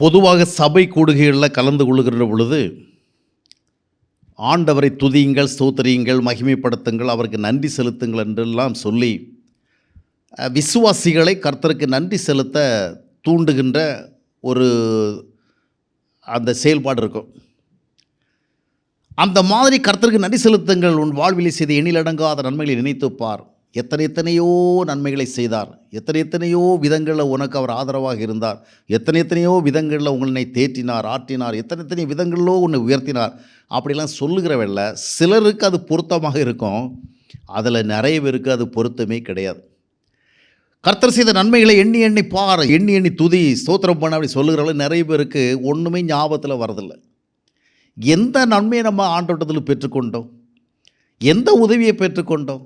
பொதுவாக சபை கூடுகைகளில் கலந்து கொள்ளுகிற பொழுது ஆண்டவரை துதியுங்கள் ஸ்தோத்திரியுங்கள் மகிமைப்படுத்துங்கள் அவருக்கு நன்றி செலுத்துங்கள் என்றெல்லாம் சொல்லி விசுவாசிகளை கர்த்தருக்கு நன்றி செலுத்த தூண்டுகின்ற ஒரு அந்த செயல்பாடு இருக்கும். அந்த மாதிரி கர்த்தருக்கு நன்றி செலுத்துங்கள். உன் வாழ்வில் செய்த எண்ணிலடங்காத நன்மைகளை நினைத்துப்பார். எத்தனை எத்தனையோ நன்மைகளை செய்தார். எத்தனை எத்தனையோ விதங்களில் உனக்கு அவர் ஆதரவாக இருந்தார். எத்தனை எத்தனையோ விதங்களில் உங்களை தேற்றினார் ஆற்றினார். எத்தனை எத்தனை விதங்களிலோ உன்னை உயர்த்தினார். அப்படிலாம் சொல்லுகிறவல்ல சிலருக்கு அது பொருத்தமாக இருக்கும். அதில் நிறைய பேருக்கு அது பொருத்தமே கிடையாது. கர்த்தர் செய்த நன்மைகளை எண்ணி எண்ணி பார் எண்ணி எண்ணி துதி ஸ்தோத்திரம் பண்ண அப்படி சொல்லுகிறவங்க நிறைய பேருக்கு ஒன்றுமே ஞாபகத்தில் வரதில்லை. எந்த நன்மையை நம்ம ஆண்டோட்டத்தில் பெற்றுக்கொண்டோம்? எந்த உதவியை பெற்றுக்கொண்டோம்?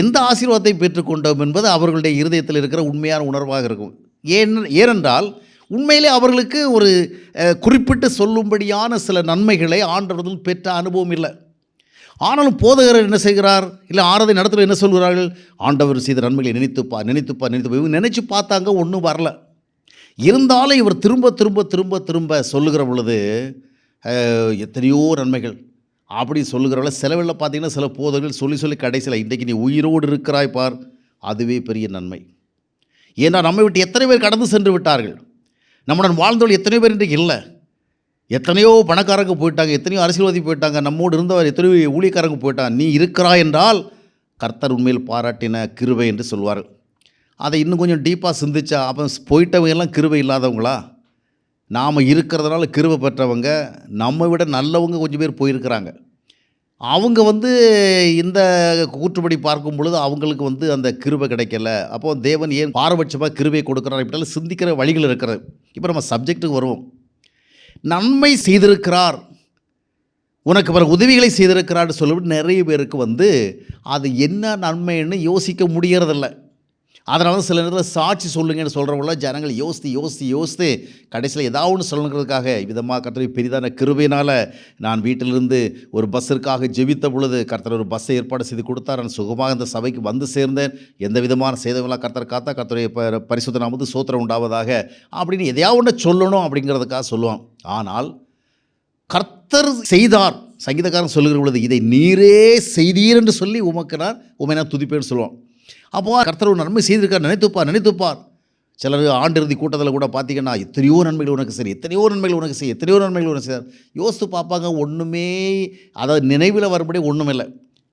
எந்த ஆசீர்வாதத்தை பெற்றுக்கொண்டோம் என்பது அவர்களுடைய இருதயத்தில் இருக்கிற உண்மையான உணர்வாக இருக்கும். ஏன் ஏனென்றால் உண்மையிலே அவர்களுக்கு ஒரு குறிப்பிட்டு சொல்லும்படியான சில நன்மைகளை ஆண்டவர்கள் பெற்ற அனுபவம் இல்லை. ஆனாலும் போதகர் என்ன செய்கிறார்? இல்லை ஆராதை நடத்துல என்ன சொல்கிறார்கள்? ஆண்டவர் செய்த நன்மைகளை நினைத்துப்பா நினைத்துப்பா நினைத்துப்பா இவங்க நினச்சி பார்த்தாங்க ஒன்றும் வரல. இருந்தாலும் இவர் திரும்ப திரும்ப திரும்ப திரும்ப சொல்லுகிற பொழுது எத்தனையோ நன்மைகள். அப்படி சொல்லுகிறவள செலவில் பார்த்தீங்கன்னா சில போதர்கள் சொல்லி சொல்லி கடைசியில் இன்றைக்கு நீ உயிரோடு இருக்கிறாய் பார். அதுவே பெரிய நன்மை. ஏன்னா நம்மை விட்டு எத்தனை பேர் கடந்து சென்று விட்டார்கள்? நம்முடன் வாழ்ந்தவள் எத்தனையோ பேர் இன்றைக்கு இல்லை. எத்தனையோ பணக்காரங்க போயிட்டாங்க எத்தனையோ அரசியல்வாதி போயிட்டாங்க நம்மோடு இருந்தவர் எத்தனையோ ஊழியக்காரங்க போயிட்டாங்க. நீ இருக்கிறாய் என்றால் கர்த்தர் உண்மையில் பாராட்டின கிருபை என்று சொல்வார்கள். அதை இன்னும் கொஞ்சம் டீப்பாக சிந்திச்சா அப்போ போயிட்டவங்க எல்லாம் கிருபை இல்லாதவங்களா? நாம் இருக்கிறதுனால கிருவை பெற்றவங்க நம்ம விட நல்லவங்க கொஞ்சம் பேர் போயிருக்கிறாங்க. அவங்க வந்து இந்த கூற்றுப்படி பார்க்கும் பொழுது அவங்களுக்கு வந்து அந்த கிருபை கிடைக்கல. அப்போ தேவன் ஏன் பாரபட்சமாக கிருபை கொடுக்குறார் இப்படிலாம் சிந்திக்கிற வழிகள் இருக்கிறது. இப்போ நம்ம சப்ஜெக்ட்டுக்கு வருவோம். நன்மை செய்திருக்கிறார். உனக்கு பிற உதவிகளை செய்திருக்கிறான்னு சொல்லிவிட்டு நிறைய பேருக்கு வந்து அது என்ன நன்மைன்னு யோசிக்க முடியறதில்ல. அதனால தான் சில நேரத்தில் சாட்சி சொல்லுங்கன்னு சொல்கிறவங்கள ஜனங்கள் யோசித்து யோசித்து யோசித்து கடைசியில் ஏதாவது ஒன்று சொல்லணுங்கிறதுக்காக விதமாக கர்த்தரை பெரிதான கிருபையினால் நான் வீட்டிலிருந்து ஒரு பஸ்ஸிற்காக ஜெபித்த பொழுது கர்த்தர் ஒரு பஸ்ஸை ஏற்பாடு செய்து கொடுத்தார். நான் சுகமாக இந்த சபைக்கு வந்து சேர்ந்தேன். எந்த விதமான சேதமெல்லாம் கர்த்தர் காத்தா கர்த்தருடைய ப பரிசுத்த வந்து சோத்திரம் உண்டாவதாக அப்படின்னு எதையாவது ஒன்று சொல்லணும் அப்படிங்கிறதுக்காக சொல்லுவான். ஆனால் கர்த்தர் செய்தார். சங்கீதக்காரன் சொல்லுகிற பொழுது இதை நீரே செய்தீர் என்று சொல்லி உமக்கு நான் உமை நான் துதிப்பேன்னு சொல்லுவான். அப்போ கர்த்தர் ஒரு நன்மை செய்திருக்கார் நினைத்துப்பார் நினைத்துப்பார். சிலர் ஆண்டிறுதி கூட்டத்தில் கூட பார்த்தீங்கன்னா எத்தனையோ நன்மைகள் உனக்கு சரி எத்தனையோ நன்மைகள் உனக்கு சரி எத்தனையோ நன்மைகள் உனக்கு சரி யோசித்து பார்ப்பாங்க ஒன்றுமே அதாவது நினைவில் வரும்படி ஒன்றும் இல்லை.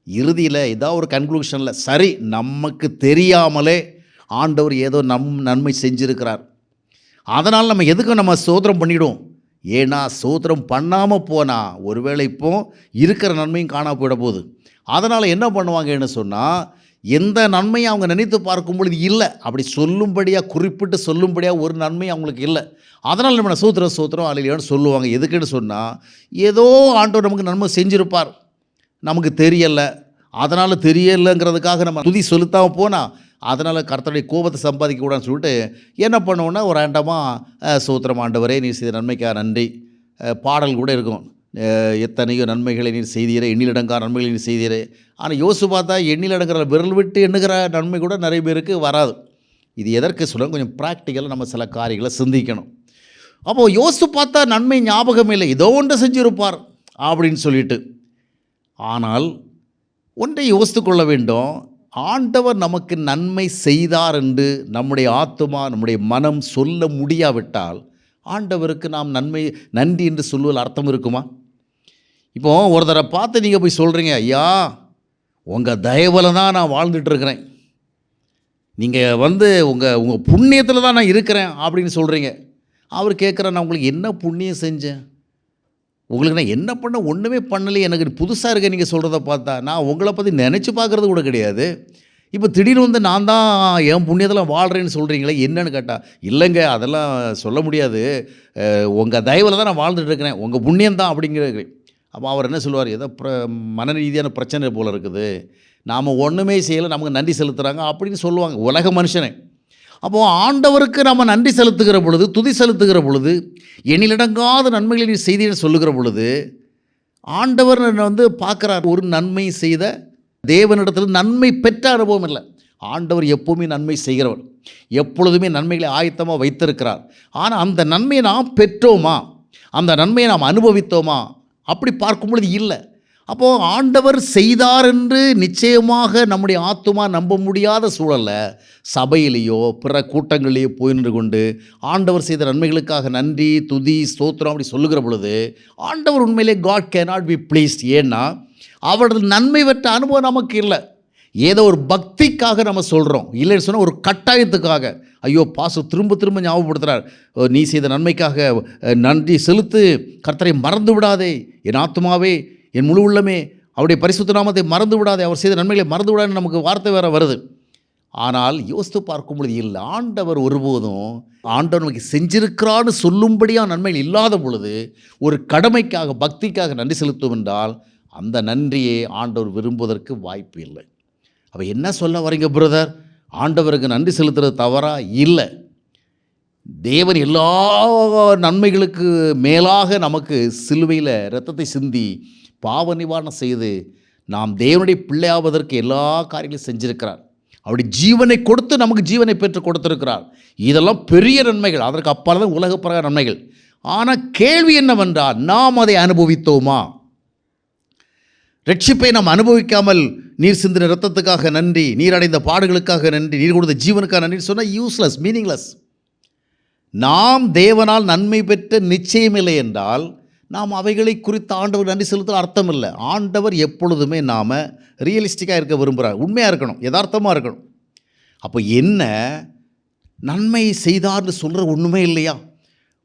இறுதியில் ஏதாவது ஒரு கன்க்ளூஷனில் சரி நமக்கு தெரியாமலே ஆண்டவர் ஏதோ நம் நன்மை செஞ்சிருக்கிறார். அதனால் நம்ம எதுக்கும் நம்ம சோதனம் பண்ணிவிடும் ஏன்னா சோதனம் பண்ணாமல் போனால் ஒருவேளை இப்போ இருக்கிற நன்மையும் காணா போயிட போகுது. அதனால் என்ன பண்ணுவாங்கன்னு சொன்னால் எந்த நன்மையும் அவங்க நினைத்து பார்க்கும் பொழுது இல்லை. அப்படி சொல்லும்படியாக குறிப்பிட்டு சொல்லும்படியாக ஒரு நன்மை அவங்களுக்கு இல்லை. அதனால் நம்ம சூத்திரம் சூத்திரம் அலையிலேன்னு சொல்லுவாங்க. எதுக்குன்னு சொன்னால் ஏதோ ஆண்டவர் நமக்கு நன்மை செஞ்சுருப்பார். நமக்கு தெரியலை. அதனால் தெரியலைங்கிறதுக்காக நம்ம துதி செலுத்தாமல் போனால் அதனால் கர்த்தருடைய கோபத்தை சம்பாதிக்க கூடாதுன்னு சொல்லிட்டு என்ன பண்ணுவோன்னா ஒரு ஆண்டமாக சூத்திரம் ஆண்டவரே நீ செய்த நன்மைக்காக நன்றி. பாடல் கூட இருக்கும். எத்தனையோ நன்மைகளை நீர் செய்தீரே எண்ணிலடங்கா நன்மைகளை நீர் செய்தீரே. ஆனால் யோசிச்சு பார்த்தா எண்ணிலடங்கிற விரல் விட்டு எண்ணுகிற நன்மை கூட நிறைய பேருக்கு வராது. இது எதற்கு சொல்ல கொஞ்சம் ப்ராக்டிக்கலாக நம்ம சில காரியங்களை சிந்திக்கணும். அப்போது யோசித்து பார்த்தா நன்மை ஞாபகம் இல்லை. ஏதோ ஒன்று செஞ்சுருப்பார் அப்படின்னு சொல்லிட்டு. ஆனால் ஒன்றை யோசித்து கொள்ள வேண்டும். ஆண்டவர் நமக்கு நன்மை செய்தார் என்று நம்முடைய ஆத்துமா நம்முடைய மனம் சொல்ல முடியாவிட்டால் ஆண்டவருக்கு நாம் நன்மை நன்றி என்று சொல்லுவதில் அர்த்தம் இருக்குமா? இப்போ ஒருத்தரை பார்த்து நீங்கள் போய் சொல்கிறீங்க ஐயா உங்கள் தயவில் தான் நான் வாழ்ந்துட்டுருக்குறேன் நீங்கள் வந்து உங்கள் உங்கள் புண்ணியத்தில் தான் நான் இருக்கிறேன் அப்படின்னு சொல்கிறீங்க அவர் கேட்குற நான் உங்களுக்கு என்ன புண்ணியம் செஞ்சேன்? உங்களுக்கு நான் என்ன பண்ண ஒன்றுமே பண்ணலையே. எனக்கு புதுசாக இருக்க நீங்கள் சொல்கிறத பார்த்தா. நான் உங்களை பற்றி நினச்சி பார்க்குறது கூட கிடையாது. இப்போ திடீர்னு வந்து நான் தான் என் புண்ணியத்தில் வாழ்கிறேன்னு சொல்கிறீங்களே என்னன்னு கேட்டால் இல்லைங்க அதெல்லாம் சொல்ல முடியாது. உங்கள் தயவில் தான் நான் வாழ்ந்துட்டு இருக்கிறேன். உங்கள் புண்ணியம் தான் அப்படிங்கிறது அப்போ அவர் என்ன சொல்லுவார்? ஏதோ பிர மன ரீதியான பிரச்சனை போல் இருக்குது. நாம் ஒன்றுமே செய்யலை நமக்கு நன்றி செலுத்துகிறாங்க அப்படின்னு சொல்லுவாங்க. உலக மனுஷனே. அப்போது ஆண்டவருக்கு நம்ம நன்றி செலுத்துகிற பொழுது துதி செலுத்துகிற பொழுது எண்ணிலடங்காத நன்மைகளை நீ செய்தின்னு சொல்லுகிற பொழுது ஆண்டவர் வந்து பார்க்குறார். ஒரு நன்மை செய்த தேவனிடத்தில் நன்மை பெற்ற அனுபவம் இல்லை. ஆண்டவர் எப்போவுமே நன்மை செய்கிறவர். எப்பொழுதுமே நன்மைகளை ஆயத்தமாக வைத்திருக்கிறார். ஆனால் அந்த நன்மையை நாம் பெற்றோமா? அந்த நன்மையை நாம் அனுபவித்தோமா? அப்படி பார்க்கும் பொழுது இல்லை. அப்போது ஆண்டவர் செய்தார் என்று நிச்சயமாக நம்முடைய ஆத்துமா நம்ப முடியாத சூழலை சபையிலேயோ பிற கூட்டங்களிலேயோ போய் நின்று கொண்டு ஆண்டவர் செய்த நன்மைகளுக்காக நன்றி துதி ஸ்தோத்திரம் அப்படி சொல்லுகிற பொழுது ஆண்டவர் உண்மையிலே God can not be pleased ஏன்னா அவரது நன்மை பெற்ற அனுபவம் நமக்கு இல்லை. ஏதோ ஒரு பக்திக்காக நம்ம சொல்கிறோம் இல்லைன்னு சொன்னால் ஒரு கட்டாயத்துக்காக. ஐயோ பாசு திரும்ப திரும்ப ஞாபகப்படுத்துகிறார் "ஓ, நீ செய்த நன்மைக்காக நன்றி செலுத்து. கர்த்தரை மறந்து விடாதே. என் ஆத்மாவே என் முழு உள்ளமே. அவருடைய பரிசுத்த நாமத்தை மறந்து விடாதே. அவர் செய்த நன்மைகளை மறந்து விடாதுன்னு நமக்கு வார்த்தை வேறு வருது. ஆனால் யோசித்து பார்க்கும் பொழுது இல்லை ஆண்டவர் ஒருபோதும் ஆண்டவர் நமக்கு செஞ்சிருக்கிறான்னு சொல்லும்படியாக நன்மைகள் இல்லாத பொழுது ஒரு கடமைக்காக பக்திக்காக நன்றி செலுத்தும் என்றால் அந்த நன்றியை ஆண்டவர் விரும்புவதற்கு வாய்ப்பு இல்லை. அப்போ என்ன சொல்ல வரீங்க பிரதர் ஆண்டவருக்கு நன்றி செலுத்துறது தவறாக இல்லை. தேவன் எல்லா நன்மைகளுக்கு மேலாக நமக்கு சிலுவையில் ரத்தத்தை சிந்தி பாவ நிவாரணம் செய்து நாம் தேவனுடைய பிள்ளையாவதற்கு எல்லா காரியங்களும் செஞ்சிருக்கிறார். அவருடைய ஜீவனை கொடுத்து நமக்கு ஜீவனை பெற்று கொடுத்துருக்கிறார். இதெல்லாம் பெரிய நன்மைகள். அதற்கு அப்பால் தான் நன்மைகள். ஆனால் கேள்வி என்னவென்றால் நாம் அதை அனுபவித்தோமா? ரட்சிப்பை நாம் அனுபவிக்காமல் நீர் சிந்தின ரத்தத்துக்காக நன்றி நீர் அடைந்த பாடுகளுக்காக நன்றி நீர் கொடுத்த ஜீவனுக்காக நன்றி சொன்னால் யூஸ்லெஸ் மீனிங்லெஸ் நாம் தேவனால் நன்மை பெற்ற நிச்சயமில்லை என்றால் நாம் அவைகளை குறித்து ஆண்டவர் நன்றி செலுத்த அர்த்தம் இல்லை. ஆண்டவர் எப்பொழுதுமே நாம் ரியலிஸ்டிக்காக இருக்க விரும்புகிறார். உண்மையாக இருக்கணும் யதார்த்தமாக இருக்கணும். அப்போ என்ன? நன்மை செய்தார்னு சொல்கிற ஒன்றுமே இல்லையா?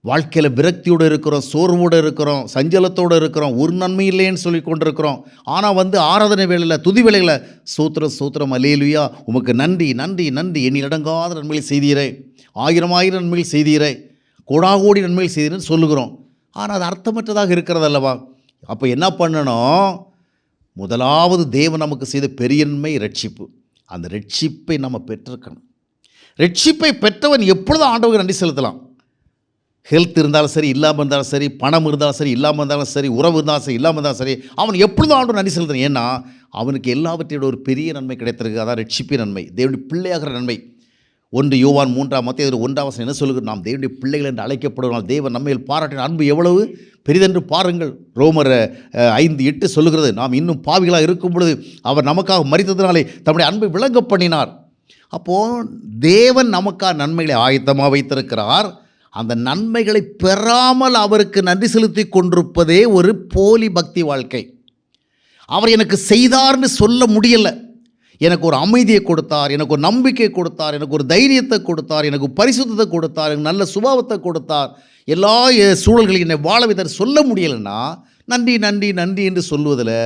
வாழ்க்கையில் விரக்தியோடு இருக்கிறோம் சோர்வோடு இருக்கிறோம் சஞ்சலத்தோடு இருக்கிறோம் ஒரு நன்மை இல்லைன்னு சொல்லி கொண்டிருக்கிறோம். ஆனால் வந்து ஆராதனை வேலையில் துதி வேலைகளை சூத்திரம் சூத்திரம் அலேலுயா உமக்கு நன்றி நன்றி நன்றி எண்ணிலடங்காத நன்மைகள் செய்தீரே. ஆயிரம் ஆயிரம் நன்மைகள் செய்தீரே. கோடாகோடி நன்மைகள் செய்தீரன்னு சொல்லுகிறோம். ஆனால் அது அர்த்தமற்றதாக இருக்கிறதல்லவா அப்போ என்ன பண்ணணும்? முதலாவது தேவன் நமக்கு செய்த பெரியன்மை ரட்சிப்பு அந்த ரட்சிப்பை நம்ம பெற்றிருக்கணும். ரட்சிப்பை பெற்றவன் எப்பொழுதும் ஆண்டவருக்கு நன்றி செலுத்தலாம். ஹெல்த் இருந்தாலும் சரி இல்லாமல் இருந்தாலும் சரி பணம் இருந்தாலும் சரி இல்லாமல் இருந்தாலும் சரி உறவு இருந்தாலும் சரி இல்லாமல் இருந்தாலும் சரி அவன் எப்பொழுதும் ஆண்டு நன்றி செலுத்தணும் ஏன்னா அவனுக்கு எல்லாவற்றையோட ஒரு பெரிய நன்மை கிடைத்திருக்கு. அதான் ரட்சிப்பி நன்மை. தேவனுடைய பிள்ளையாகிற நன்மை. ஒன்று யோவான் மூன்றாம் மத்திய ஒன்றாம் வசனம் என்ன சொல்லுகிறது? நாம் தேவனுடைய பிள்ளைகள் என்று அழைக்கப்படுவதால் தேவன் நம்மையில் பாராட்டின அன்பு எவ்வளவு? பெரிதென்று பாருங்கள். ரோமர் ஐந்து எட்டு சொல்லுகிறது. நாம் இன்னும் பாவிகளாக இருக்கும் பொழுது அவர் நமக்காக மறித்ததினாலே தம்முடைய அன்பை விளங்க பண்ணினார். அப்போது தேவன் நமக்காக நன்மைகளை ஆயத்தமாக வைத்திருக்கிறார். அந்த நன்மைகளை பெறாமல் அவருக்கு நன்றி செலுத்தி கொண்டிருப்பதே ஒரு போலி பக்தி வாழ்க்கை. அவர் எனக்கு செய்தார்னு சொல்ல முடியல. எனக்கு ஒரு அமைதியை கொடுத்தார் எனக்கு ஒரு நம்பிக்கை கொடுத்தார் எனக்கு ஒரு தைரியத்தை கொடுத்தார் எனக்கு ஒரு பரிசுத்தத்தை கொடுத்தார் எனக்கு நல்ல சுபாவத்தை கொடுத்தார். எல்லா சூழல்களையும் என்னை வாழ வைத்தார் சொல்ல முடியலைன்னா நன்றி நன்றி நன்றி என்று சொல்வதில்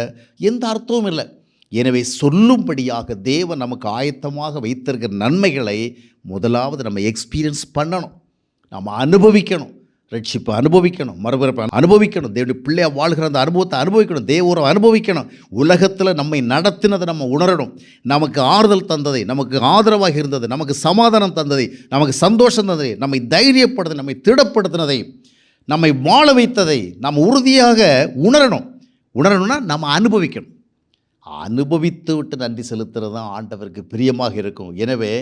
எந்த அர்த்தமும் இல்லை. எனவே சொல்லும்படியாக தேவன் நமக்கு ஆயத்தமாக வைத்திருக்கிற நன்மைகளை முதலாவது நம்ம எக்ஸ்பீரியன்ஸ் பண்ணணும். நம்ம அனுபவிக்கணும். ரட்சிப்பை அனுபவிக்கணும் மறுபிறப்பை அனுபவிக்கணும். தேவனுடைய பிள்ளையாக வாழ்கிற அந்த அனுபவத்தை அனுபவிக்கணும். தேவரை அனுபவிக்கணும். உலகத்தில் நம்மை நடத்தினதை நம்ம உணரணும். நமக்கு ஆறுதல் தந்ததை நமக்கு ஆதரவாக இருந்தது நமக்கு சமாதானம் தந்ததை நமக்கு சந்தோஷம் தந்ததை நம்மை தைரியப்படுத்தி நம்மை திடப்படுத்தினதை நம்மை வாழ வைத்ததை நாம் உறுதியாக உணரணும். உணரணும்னா நம்ம அனுபவிக்கணும். அனுபவித்து விட்டு நன்றி செலுத்துறது தான் ஆண்டவருக்கு பிரியமாக இருக்கும். எனவே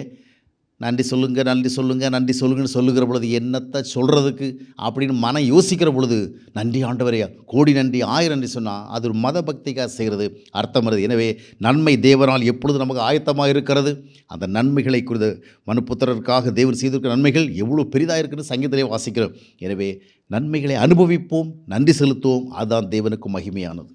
நன்றி சொல்லுங்க நன்றி சொல்லுங்க நன்றி சொல்லுங்கன்னு சொல்லுகிற பொழுது என்னத்தை சொல்கிறதுக்கு அப்படின்னு மனம் யோசிக்கிற பொழுது நன்றி ஆண்டவரையா கோடி நன்றி ஆயிரம் நன்றி சொன்னால் அது ஒரு மத பக்திக்காக செய்கிறது. அர்த்தம் வருது. எனவே நன்மை தேவனால் எப்பொழுது நமக்கு ஆயத்தமாக இருக்கிறது? அந்த நன்மைகளை குறித்து மனுப்புத்திரருக்காக தேவன் செய்திருக்கிற நன்மைகள் எவ்வளோ பெரிதாக இருக்குன்னு சங்கீதத்திலே வாசிக்கிறோம். எனவே நன்மைகளை அனுபவிப்போம் நன்றி செலுத்துவோம். அதுதான் தேவனுக்கு மகிமையானது.